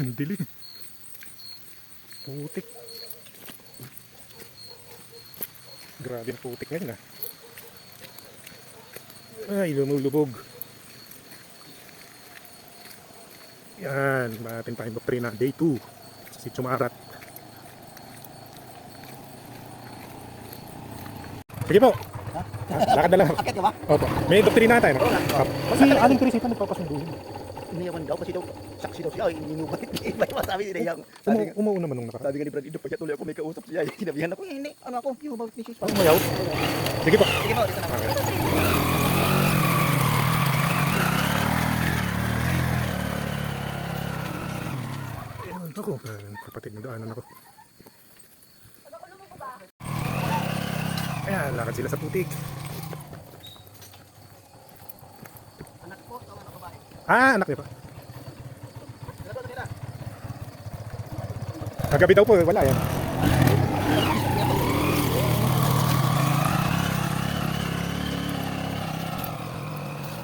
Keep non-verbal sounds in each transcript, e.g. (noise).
Ang dilim. Putik. Grabe ang putik ngayon ah. Ay, lumulubog. Yan, ating time of na day 2 si Chumarat. Sige po. Lakad na lang. Akit ka ba? Opo. May doktrina tayo. No? Opo. Si Aling Teresita nagpapasunduhin. Iniyawan daw kasi daw saksi daw siya. Inubat. Iba (laughs) yung masabi nila yung sabi, Umu umuuna naman nung nakaraan. sabi nga ni Brad, pa siya tuloy ako may kausap siya. (laughs) Sinabihan ako, hindi, ano ako, yung about Mrs. Ano mayaw? Sige po. Sige po, dito na ako. Ayun ako. Kapatid na daanan ako. Ayan, lakad sila sa putik. Anak ko, tawag ako ba? Ah, anak niya pa. Kagabi daw po, wala yan.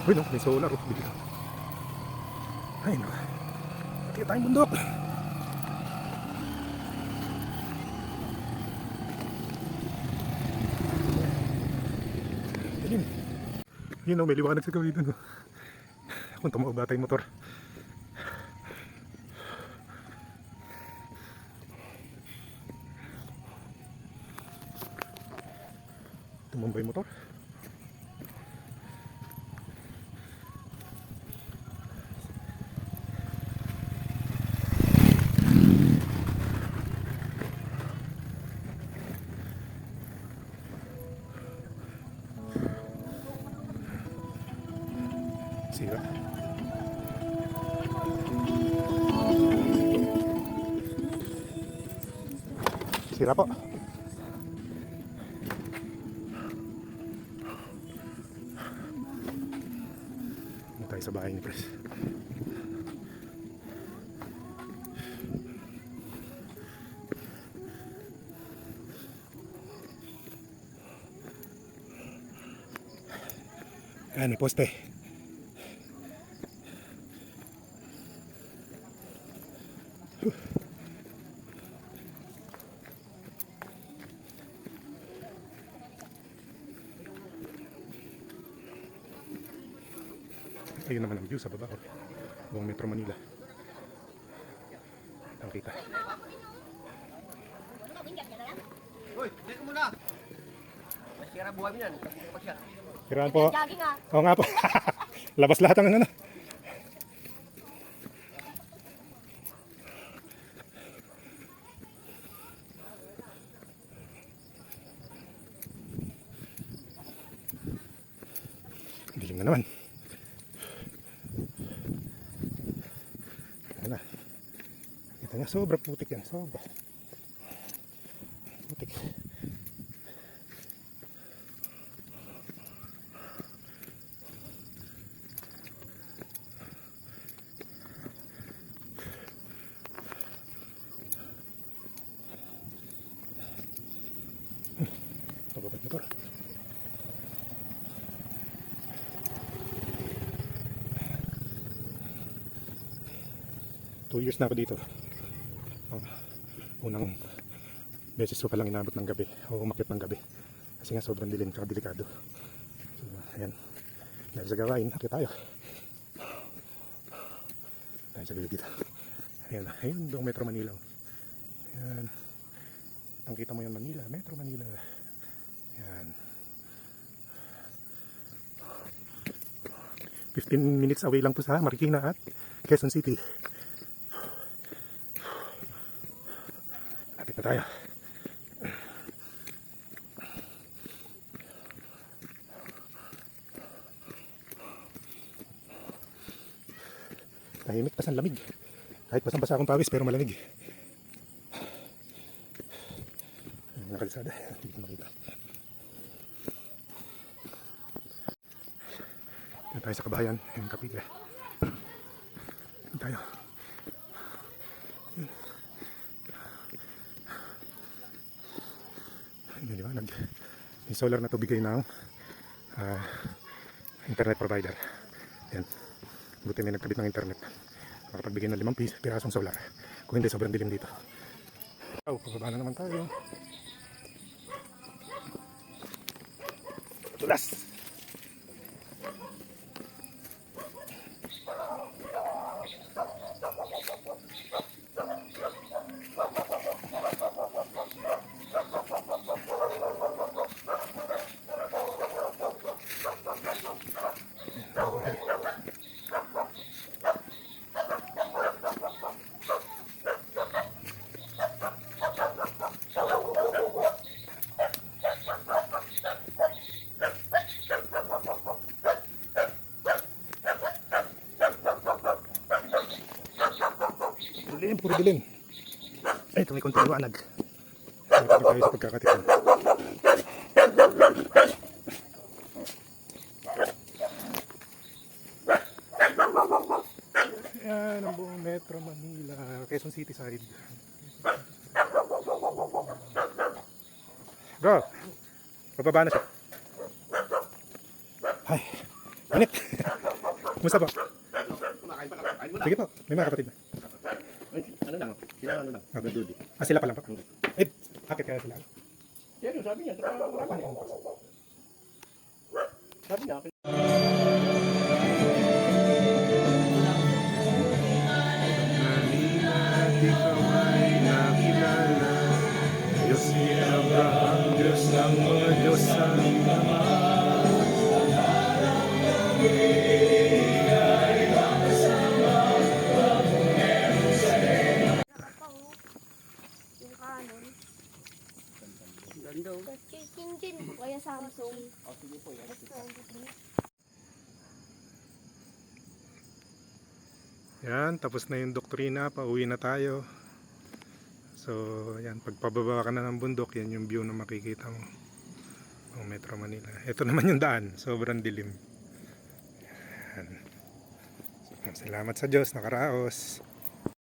Uy, no, may solar. Oh, bigla. Ay, no. Pati tayong bundok. Ayun. Yun, no, may liwanag sa gawin doon. Kung tumawag ba tayong motor. Tumambay motor. Sira po. Ano tayo sa bahay ni Pres? Ayan, may poste. Ayun naman ang view sa baba. oh. Buong Metro Manila. Ang kita. Uy, dito muna. Masira buhay mo yan. Kiraan po. Jogging ah. Oo nga po. (laughs) Labas lahat ang ano. Dilim na naman. Ayan na. Ito nga, sobra putik yan. Sobra. Putik. Pababag motor. Two years na ako dito. Oh, unang beses ko palang inabot ng gabi o umakit ng gabi. Kasi nga sobrang dilim at delikado. So, ayan. Dahil sa gawain, akit tayo. Tayo sa gilid dito. Ayan, ayun doon Metro Manila. Ayan. Ang kita mo yung Manila, Metro Manila. Ayan. 15 minutes away lang to sa Marikina at Quezon City. Lapit na tayo. Tahimik, ang lamig. Kahit basang-basa akong pawis, pero malamig. Nakalisada, hindi ko makita. Dito tayo sa kabayan, yung kapitla. Dito tayo. Yun. Hindi liwanag. Yung solar na to bigay ng ah, internet provider. Yan. Buti may nagkabit ng internet. makapagbigay ng limang pirasong solar. Kung hindi, sobrang dilim dito. Oh, pababa na naman tayo. Tulas! Dilim, puro dilim. Ay, liwanag. Malapit na tayo sa pagkakatipon. Yan ang buong Metro Manila, Quezon City side. Bro, pababa na siya. Ay, init. Musta po? Kumakain pa lang. Kain mo na. Sige po, may mga kapatid na. Ay, ano lang. Sila ano lang. Okay. Nadudi. Ah, sila pa lang po. Eh, akit kaya sila. Pero sabi niya, wala niya. Sabi niya, Canon. Ganda. Kinjin po kaya Samsung. O, sige po yan. S23. Yan, tapos na yung doktrina, pauwi na tayo. So, yan, pagpababa ka na ng bundok, yan yung view na makikita mo. Ang Metro Manila. Ito naman yung daan, sobrang dilim. Yan. So, salamat sa Diyos, nakaraos.